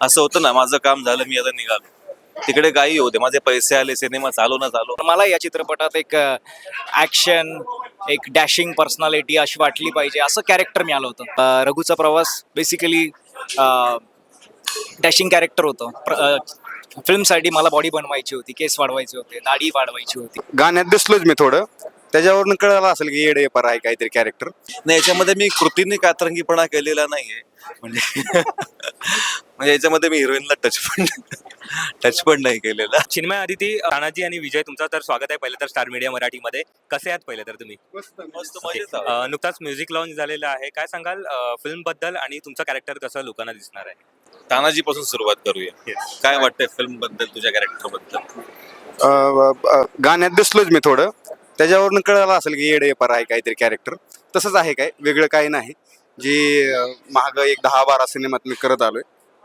असं होतं ना माझं काम झालं मी आता निघालो. तिकडे काही होते माझे पैसे आले सिनेमा चालू ना चालू. मला या चित्रपटात एक ॲक्शन एक डॅशिंग पर्सनॅलिटी अशी वाटली पाहिजे असं कॅरेक्टर मिळालं होतं. अं, रघुचा प्रवास बेसिकली डॅशिंग कॅरेक्टर होतं. फिल्मसाठी मला बॉडी बनवायची होती केस वाढवायचे होते दाढी वाढवायची होती. गाण्यात दिसलोच मी थोडं. त्याच्यावरून कळलं असेल की येडे पर आहे काहीतरी कॅरेक्टर नाही याच्यामध्ये मी कृतीने कातरंगीपणा केलेला नाहीये. म्हणजे म्हणजे याच्यामध्ये मी हिरोईनला टच पण टच पण नाही केलेला. चिन्मय आदिती तानाजी आणि विजय तुमचं तर स्वागत आहे पहिलं तर स्टार मीडिया मराठीमध्ये. कसे आहात पहिलं तर तुम्ही. अं, नुकताच म्युझिक लॉन्च झालेलं आहे. काय सांगाल फिल्मबद्दल आणि तुमचं कॅरेक्टर कसं लोकांना दिसणार आहे? तानाजी पासून सुरुवात करूया. काय वाटतंय फिल्मबद्दल तुझ्या कॅरेक्टरबद्दल? गाण्यात दिसलोच मी थोडं. त्याच्यावरून कळलं असेल की येडे पर आहे काहीतरी कॅरेक्टर तसंच आहे काय वेगळं काही नाही. जे महाग मागं एक दहा बारा सिनेमात मी करत आलोय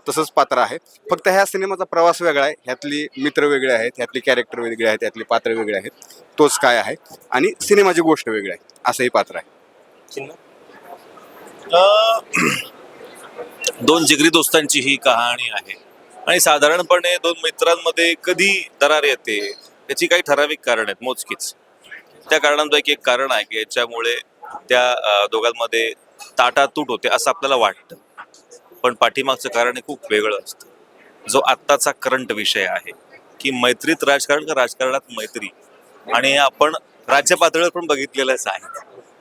तसंच पात्र आहे. फक्त ह्या सिनेमाचा प्रवास वेगळा आहे. ह्यातली मित्र वेगळे आहेत ह्यातली कॅरेक्टर वेगळे आहेत ह्यातली पात्र वेगळे आहेत. तोच काय आहे. आणि सिनेमाची गोष्ट वेगळी आहे. असंही पात्र आहे. दोन जिगरी दोस्तांची ही कहाणी आहे. आणि साधारणपणे दोन मित्रांमध्ये कधी दरार येते याची काही ठराविक कारण आहेत मोजकीच. त्या कारणांपैकी एक कारण आहे की याच्यामुळे त्या दोघांमध्ये ताटातूट होते असं आपल्याला वाटतं. पण पाठीमागचं कारण हे खूप वेगळं असतं. जो आत्ताचा करंट विषय आहे की मैत्रीत राजकारण का राजकारणात मैत्री? आणि आपण राज्य पातळीवर पण बघितलेलंच आहे.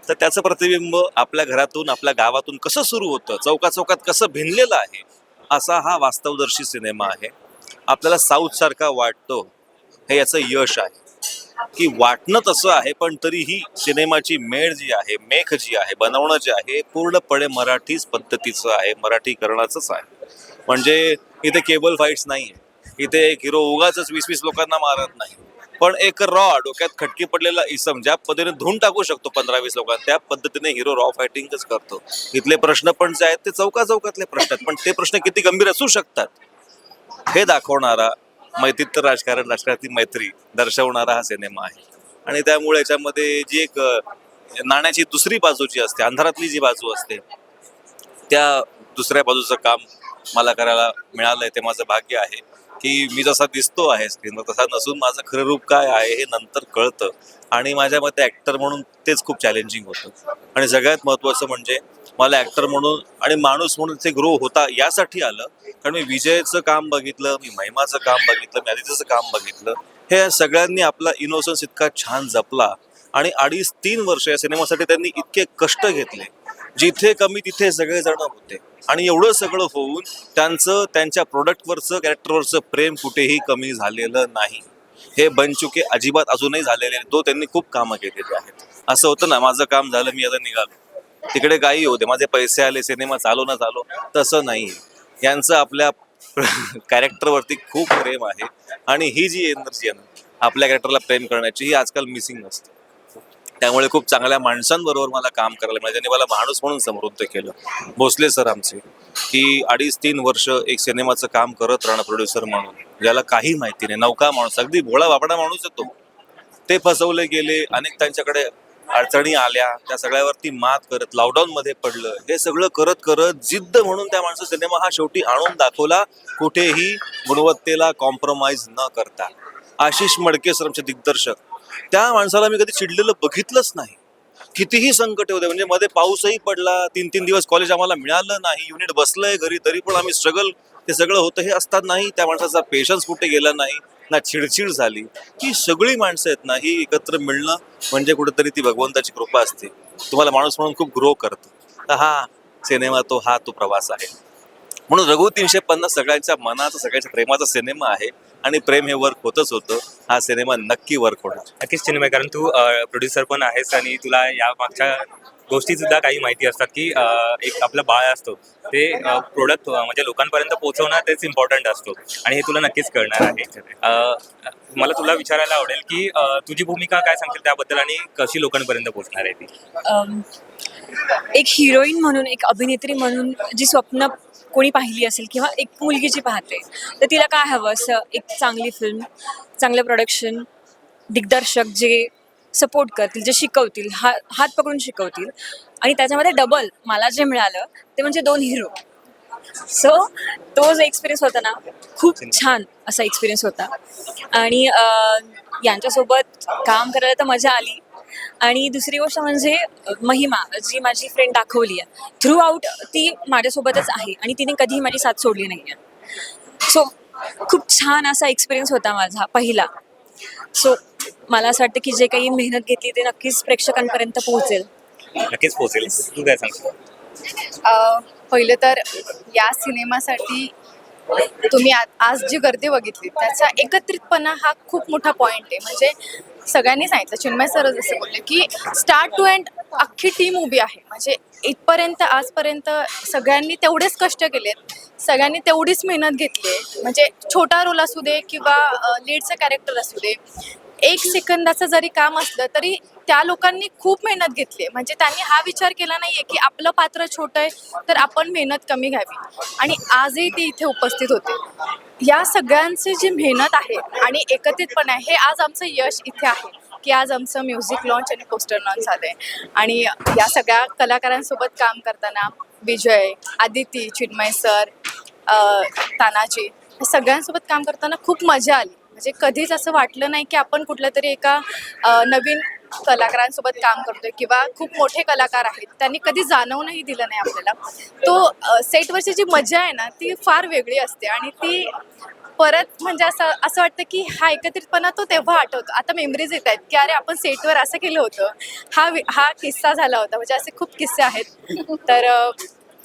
तर त्याचं प्रतिबिंब आपल्या घरातून आपल्या गावातून कसं सुरू होतं? चौका चौकात कसं भिनलेलं आहे? असा हा वास्तवदर्शी सिनेमा आहे. आपल्याला साऊथ सारखा वाटतो हे याचं यश आहे. की वाटणं तसं आहे पण तरीही सिनेमाची मेळ जी आहे मेख जी आहे बनवणं जे आहे पूर्णपणे मराठीच पद्धतीचं आहे मराठीकरणाचंच आहे. म्हणजे इथे केबल फाईट्स नाही आहे इथे एक हिरो उगाच वीस वीस लोकांना मारत नाही. पण एक रॉ डोक्यात खटकी पडलेला इसम ज्या पद्धतीने धुवून टाकू शकतो पंधरा वीस लोकांना त्या पद्धतीने हिरो रॉ फायटिंगच करतो. इथले प्रश्न पण जे आहेत ते चौका चौकातले प्रश्न आहेत. पण ते प्रश्न किती गंभीर असू शकतात हे दाखवणारा मैत्रीत राजकारण राजकारणातील मैत्री दर्शवणारा हा सिनेमा आहे. आणि त्यामुळे याच्यामध्ये जी एक नाण्याची दुसरी बाजू जी असते अंधारातली जी बाजू असते त्या दुसऱ्या बाजूचं काम मला करायला मिळालंय. ते माझं भाग्य आहे की मी जसा दिसतो आहे स्क्रीनवर तसा नसून माझं खरं रूप काय आहे हे नंतर कळतं. आणि माझ्या मते ॲक्टर म्हणून तेच खूप चॅलेंजिंग होतं. आणि सगळ्यात महत्त्वाचं म्हणजे मला ॲक्टर म्हणून आणि माणूस म्हणून ते ग्रो होता यासाठी आलं. कारण मी विजयचं काम बघितलं मी महिमाचं काम बघितलं मी आदित्यचं काम बघितलं. हे सगळ्यांनी आपला इनोसन्स इतका छान जपला. आणि अडीच तीन वर्ष या सिनेमासाठी त्यांनी इतके कष्ट घेतले. जिथे कमी तिथे सगळेजण होते. आणि एवढं सगळं होऊन त्यांचं त्यांच्या प्रोडक्टवरचं कॅरेक्टरवरचं प्रेम कुठेही कमी झालेलं नाही. हे बनचुके अजिबात अजूनही झालेले तो त्यांनी खूप कामं केलेली आहेत. असं होतं ना माझं काम झालं मी आता निघालो. तिकडे काही होते. माझे पैसे आले सिनेमा चालू ना चालो. तसं नाही. यांचं आपल्या कॅरेक्टरवरती खूप प्रेम आहे. आणि ही जी एनर्जी आहे ना आपल्या कॅरेक्टरला प्रेम करण्याची ही आजकाल मिसिंग असते. त्यामुळे खूप चांगल्या माणसांबरोबर मला काम करायला मिळालं. ज्यांनी मला माणूस म्हणून समृद्ध केलं. भोसले सर आमचे की अडीच तीन वर्ष एक सिनेमाचं काम करत राहणं प्रोड्युसर म्हणून. ज्याला काही माहिती नाही. नौका माणूस अगदी भोळा बापडा माणूस येतो ते फसवले गेले. अनेक त्यांच्याकडे अडचणी आल्या त्या सगळ्यावरती मात करत लॉकडाऊन मध्ये पडलं हे सगळं करत करत जिद्द म्हणून त्या माणसं सिनेमा हा शेवटी आणून दाखवला कुठेही गुणवत्तेला कॉम्प्रोमाइज न करता. आशिष मडके सर आमचे दिग्दर्शक त्या माणसाला मी कधी चिडलेलं बघितलंच नाही. कितीही संकट होते म्हणजे मध्ये पाऊसही पडला तीन तीन दिवस कॉलेज आम्हाला मिळालं नाही युनिट बसलंय घरी तरी पण आम्ही स्ट्रगल ते सगळं होतं हे असतात नाही त्या माणसाचा पेशन्स कुठे गेला नाही. ना चिडचिड झाली ही सगळी माणसं आहेत ना ही एकत्र मिळणं म्हणजे कुठेतरी ती भगवंताची कृपा असते. तुम्हाला माणूस म्हणून खूप ग्रो करतो. तर हा सिनेमा तो हा तो प्रवास आहे. म्हणून रघु तीनशे पन्नास सगळ्यांच्या मनाचा सगळ्यांच्या प्रेमाचा सिनेमा आहे आणि प्रेम हे वर्क होतच होतं. हा सिनेमा नक्की वर्क होणार. नक्कीच सिनेमा कारण तू प्रोड्युसर पण आहेस आणि तुला या मागच्या गोष्टी सुद्धा काही माहिती असतात की एक आपलं बाळ असतो ते प्रोडक्ट म्हणजे लोकांपर्यंत पोहोचवणं तेच इम्पॉर्टंट असतो. आणि हे तुला नक्कीच कळणार आहे. मला तुला विचारायला आवडेल की तुझी भूमिका काय सांगतील त्याबद्दल आणि कशी लोकांपर्यंत पोहोचणार आहे ती? एक हिरोईन म्हणून एक अभिनेत्री म्हणून जी स्वप्न कोणी पाहिली असेल किंवा एक मुलगी जी पाहते तर तिला काय हवं? असं एक चांगली फिल्म चांगलं प्रोडक्शन दिग्दर्शक जे सपोर्ट करतील जे शिकवतील हा हात पकडून शिकवतील. आणि त्याच्यामध्ये डबल मला जे मिळालं ते म्हणजे दोन हिरो सो तो जो एक्सपिरियन्स होता ना खूप छान असा एक्सपिरियन्स होता. आणि यांच्यासोबत काम करायला तर मजा आली. आणि दुसरी गोष्ट म्हणजे महिमा जी माझी फ्रेंड दाखवली आहे. थ्रू आउट ती माझ्यासोबतच आहे आणि तिने कधीही माझी साथ सोडली नाही आहे सो खूप छान असा एक्सपिरियन्स होता माझा पहिला. सो मला असं वाटतं की जे काही मेहनत घेतली ते नक्कीच प्रेक्षकांपर्यंत पोहोचेल. नक्कीच पोहोचेल. तू काय अ, पहिलं तर या सिनेमासाठी तुम्ही आ- आज जी गर्दी बघितली त्याचा एकत्रितपणा हा खूप मोठा पॉइंट आहे. म्हणजे सगळ्यांनी सांगितलं चिन्मय सर जसे बोलले की स्टार्ट टू एंड अख्खी टीम उभी आहे. म्हणजे इथपर्यंत आजपर्यंत सगळ्यांनी तेवढेच कष्ट केलेत सगळ्यांनी तेवढीच मेहनत घेतली आहे. म्हणजे छोटा रोल असू दे किंवा लीडचं कॅरेक्टर असू दे एक सेकंदाचं जरी काम असलं तरी त्या लोकांनी खूप मेहनत घेतली आहे. म्हणजे त्यांनी हा विचार केला नाहीये की आपलं पात्र छोटं आहे तर आपण मेहनत कमी घ्यावी. आणि आजही ते इथे उपस्थित होते. या सगळ्यांची जी मेहनत आहे आणि एकत्रितपणे आहे हे आज आमचं यश इथे आहे की आज आमचं म्युझिक लॉन्च आणि पोस्टर लॉन्च झालं आहे आणि या सगळ्या कलाकारांसोबत काम करताना विजय आदिती चिन्मय सर तानाजी सगळ्यांसोबत काम करताना खूप मजा आली. म्हणजे कधीच असं वाटलं नाही की आपण कुठल्या तरी एका नवीन कलाकारांसोबत काम करतोय किंवा खूप मोठे कलाकार आहेत त्यांनी कधी जाणवूनही दिलं नाही आपल्याला. तो सेटवरची जी मजा आहे ना ती फार वेगळी असते आणि ती परत म्हणजे असं असं वाटतं की हा एकत्रितपणा तो तेव्हा आठवतो. आता मेमरीज येत आहेत की अरे आपण सेटवर असं केलं होतं. हा वि- हा किस्सा झाला होता. म्हणजे असे खूप किस्से आहेत. तर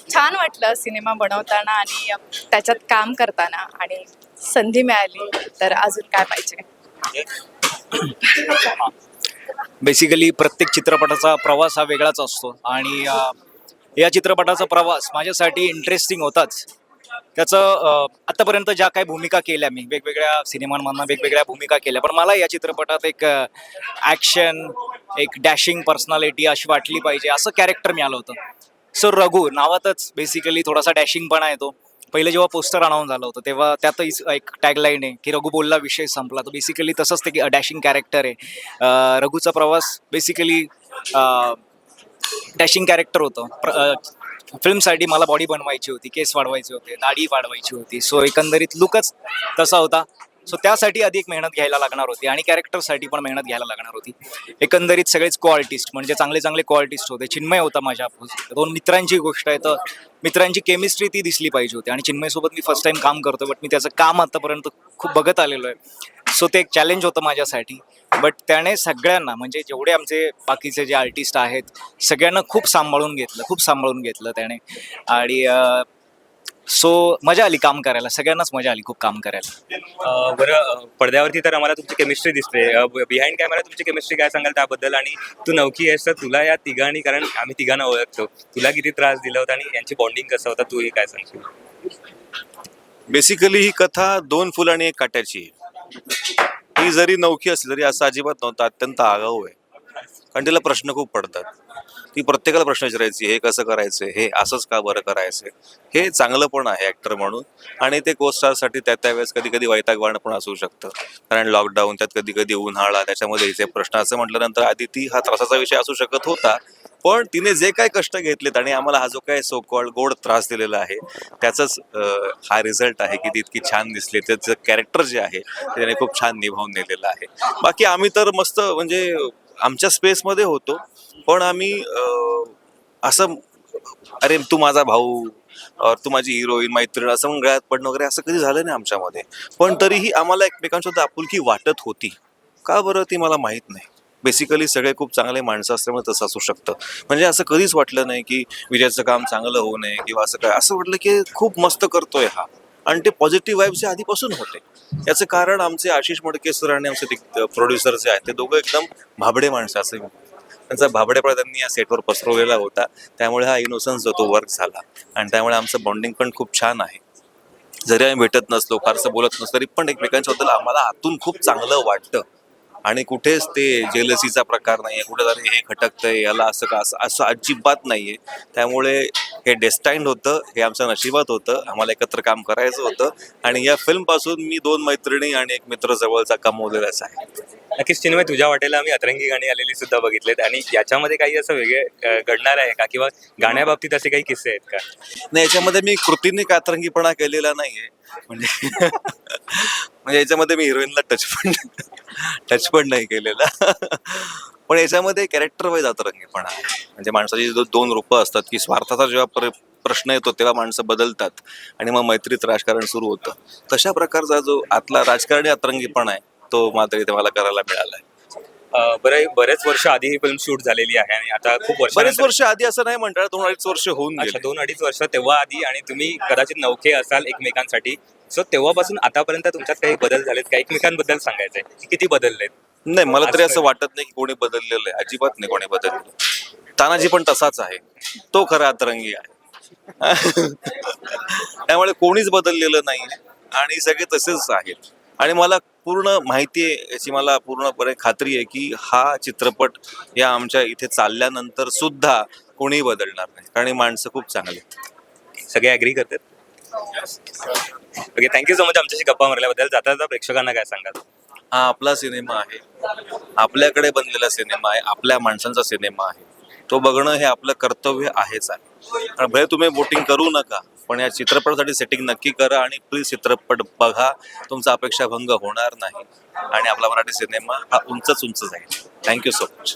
छान वाटलं सिनेमा बनवताना आणि त्याच्यात काम करताना आणि संधी मिळाली तर अजून काय पाहिजे? बेसिकली प्रत्येक चित्रपटाचा प्रवास हा वेगळाच असतो आणि या चित्रपटाचा प्रवास माझ्यासाठी इंटरेस्टिंग होताच. त्याचं आतापर्यंत ज्या काही भूमिका केल्या मी वेगवेगळ्या सिनेमांमधनं वेगवेगळ्या भूमिका केल्या पण मला या चित्रपटात एक ॲक्शन एक डॅशिंग पर्सनॅलिटी अशी वाटली पाहिजे असं कॅरेक्टर मिळालं होतं. सर रघु नावातच बेसिकली थोडासा डॅशिंगपणा येतो. पहिले जेव्हा पोस्टर अनाऊन्स झालं होतं तेव्हा त्यातही एक टॅगलाईन आहे की रघु बोलला विषय संपला. तर बेसिकली तसंच ते डॅशिंग कॅरेक्टर आहे. रघुचा प्रवास बेसिकली डॅशिंग कॅरेक्टर होतं. प्र फिल्मसाठी मला बॉडी बनवायची होती केस वाढवायचे होते दाढी वाढवायची होती. सो एकंदरीत लुकच तसा होता. सो त्यासाठी अधिक मेहनत घ्यायला लागणार होती आणि कॅरेक्टरसाठी पण मेहनत घ्यायला लागणार होती. एकंदरीत सगळेच को आर्टिस्ट म्हणजे चांगले चांगले को आर्टिस्ट होते. चिन्मय होता माझ्या दोन मित्रांची गोष्ट आहे तर मित्रांची केमिस्ट्री ती दिसली पाहिजे होती. आणि चिन्मयसोबत मी फर्स्ट टाइम काम करतो बट मी त्याचं काम आतापर्यंत खूप बघत आलेलो आहे. सो ते एक चॅलेंज होतं माझ्यासाठी. बट त्याने सगळ्यांना म्हणजे जेवढे आमचे बाकीचे जे आर्टिस्ट आहेत सगळ्यांना खूप सांभाळून घेतलं खूप सांभाळून घेतलं त्याने. आणि सो मजा आली काम करायला. सगळ्यांनाच मजा आली खूप काम करायला. अं, बरं अं, पडद्यावरती तर आम्हाला तुमची केमिस्ट्री दिसते. बिहाइंड कॅमेरा तुमची केमिस्ट्री काय सांगाल त्याबद्दल? आणि तू नवकी आहेस तर तुला या तिघांनी कारण आम्ही तिघांना ओळखतो. तुला किती त्रास दिला होता आणि यांची बॉन्डिंग कसं होतं? तू हे काय सांगशील? बेसिकली ही कथा दोन फुल आणि एक काट्याची आहे. ही जरी नौकी असली तरी असं अजिबात नव्हतं. अत्यंत आगाऊ आहे. कारण तिला प्रश्न खूप पडतात. ती प्रत्येकाला प्रश्न विचारायची हे कसं करायचं हे असंच का बरं करायचं हे चांगलं पण आहे ऍक्टर म्हणून. आणि ते को स्टारसाठी त्या त्यावेळेस कधी कधी वैतागवाण पण असू शकतं. कारण लॉकडाऊन त्यात कधी कधी उन्हाळा त्याच्यामध्ये हिचे प्रश्न असं म्हटल्यानंतर आदिती हा त्रासाचा विषय असू शकत होता. पण तिने जे काय कष्ट घेतलेत आणि आम्हाला हा जो काय सोकॉल गोड त्रास दिलेला आहे त्याचाच हा रिझल्ट आहे की ती इतकी छान दिसली. त्याचं कॅरेक्टर जे आहे त्याने खूप छान निभावून नेलेलं आहे. बाकी आम्ही तर मस्त म्हणजे आमच्या स्पेसमध्ये होतो. पण आम्ही असं अरे तू माझा भाऊ और तू माझी हिरोईन मैत्रीण असं म्हणून गळ्यात पडणं वगैरे असं कधी झालं नाही आमच्यामध्ये. पण तरीही आम्हाला एकमेकांसोबत आपुलकी वाटत होती. का बरं ती मला माहीत नाही. बेसिकली सगळे खूप चांगले माणसं असल्यामुळे तसं असू शकतं. म्हणजे असं कधीच वाटलं नाही की विजयाचं काम चांगलं होऊ नये किंवा असं काय. असं वाटलं की खूप मस्त करतोय हा. आणि ते पॉझिटिव्ह वाईब्स आधीपासून होते. याचं कारण आमचे आशिष मडके सर आणि आमचे प्रोड्युसर जे आहेत ते दोघं एकदम भाबडे माणसं असे. त्यांचा भाबडेपणा त्यांनी या सेटवर पसरवलेला होता. त्यामुळे हा इनोसन्स जो तो वर्क झाला. आणि त्यामुळे आमचं बॉन्डिंग पण खूप छान आहे. जरी आम्ही भेटत नसलो फारसं बोलत नसलो तरी पण एकमेकांच्याबद्दल आम्हाला आतून खूप चांगलं वाटतं. आणि कुठेच ते जेलसीचा प्रकार नाही आहे कुठेतरी हे खटकतंय याला असं का असं असं अजिबात नाही आहे त्यामुळे हे डेस्टाईंड होतं हे आमच्या नशिबात होतं. आम्हाला एकत्र काम करायचं होतं. आणि या फिल्मपासून मी दोन मैत्रिणी आणि एक मित्र जवळचा कमवलेलाच आहे. नक्कीच चिन्मय तुझ्या वाटेला आम्ही अतरंगी गाणी आलेली सुद्धा बघितलेत. आणि याच्यामध्ये काही असं वेगळे घडणार आहे का? किंवा गाण्याबाबतीत असे काही किस्से आहेत का? नाही याच्यामध्ये मी कृतीने कातरंगीपणा केलेला नाहीये. म्हणजे म्हणजे याच्यामध्ये मी हिरोईनला टच पण टच पण नाही केलेला. पण याच्यामध्ये कॅरेक्टर वाईज आतरंगीपणा आहे. म्हणजे माणसाची जो दोन रूपं असतात की स्वार्थाचा जेव्हा प्रश्न येतो तेव्हा माणसं बदलतात आणि मग मैत्रीत राजकारण सुरू होतं. तशा प्रकारचा जो आतला राजकारणी अतरंगीपणा आहे तो मात्र इथे मला करायला मिळाला बरं बरेच वर्ष आधी ही फिल्म शूट झालेली आहे आणि आता खूप बरेच वर्ष वर्ष आधी असं नाही म्हणतात दोन अडीच वर्ष होऊन अच्छा दोन अडीच वर्ष तेव्हा आधी आणि तुम्ही कदाचित नौखे असाल एकमेकांसाठी. सो तेव्हापासून आतापर्यंत तुमच्यात काही बदल झालेत का? एकमेकांबद्दल सांगायचंय. की किती बदललेत? नाही मला तरी असं वाटत नाही की कोणी बदललेलं आहे. अजिबात नाही कोणी बदललेलं तानाजी पण तसाच आहे. तो खरा अतरंगी आहे. त्यामुळे कोणीच बदललेलं नाही आणि सगळे तसेच आहेत. आणि मला पूर्ण माहिती आहे याची मला पूर्णपणे खात्री आहे की हा चित्रपट या आमच्या इथे चालल्यानंतर सुद्धा कोणीही बदलणार नाही. कारण ही माणसं खूप चांगली आहेत. सगळे ऍग्री करतात? ओके थँक्यू सो मच आमच्याशी गप्पा मारल्याबद्दल. जाता जाता प्रेक्षकांना काय सांगाल? हा आपला सिनेमा आहे. आपल्याकडे बनलेला सिनेमा आहे. आपल्या माणसांचा सिनेमा आहे. तो बघणं हे आपलं कर्तव्य आहेच आहे. कारण भले तुम्ही वोटिंग करू नका. पण या चित्रपटासाठी सेटिंग नक्की करा आणि प्लीज चित्रपट बघा. तुमचा अपेक्षा भंग होणार नाही. आणि आपला मराठी सिनेमा हा उंचच उंच जाईल. Thank you so much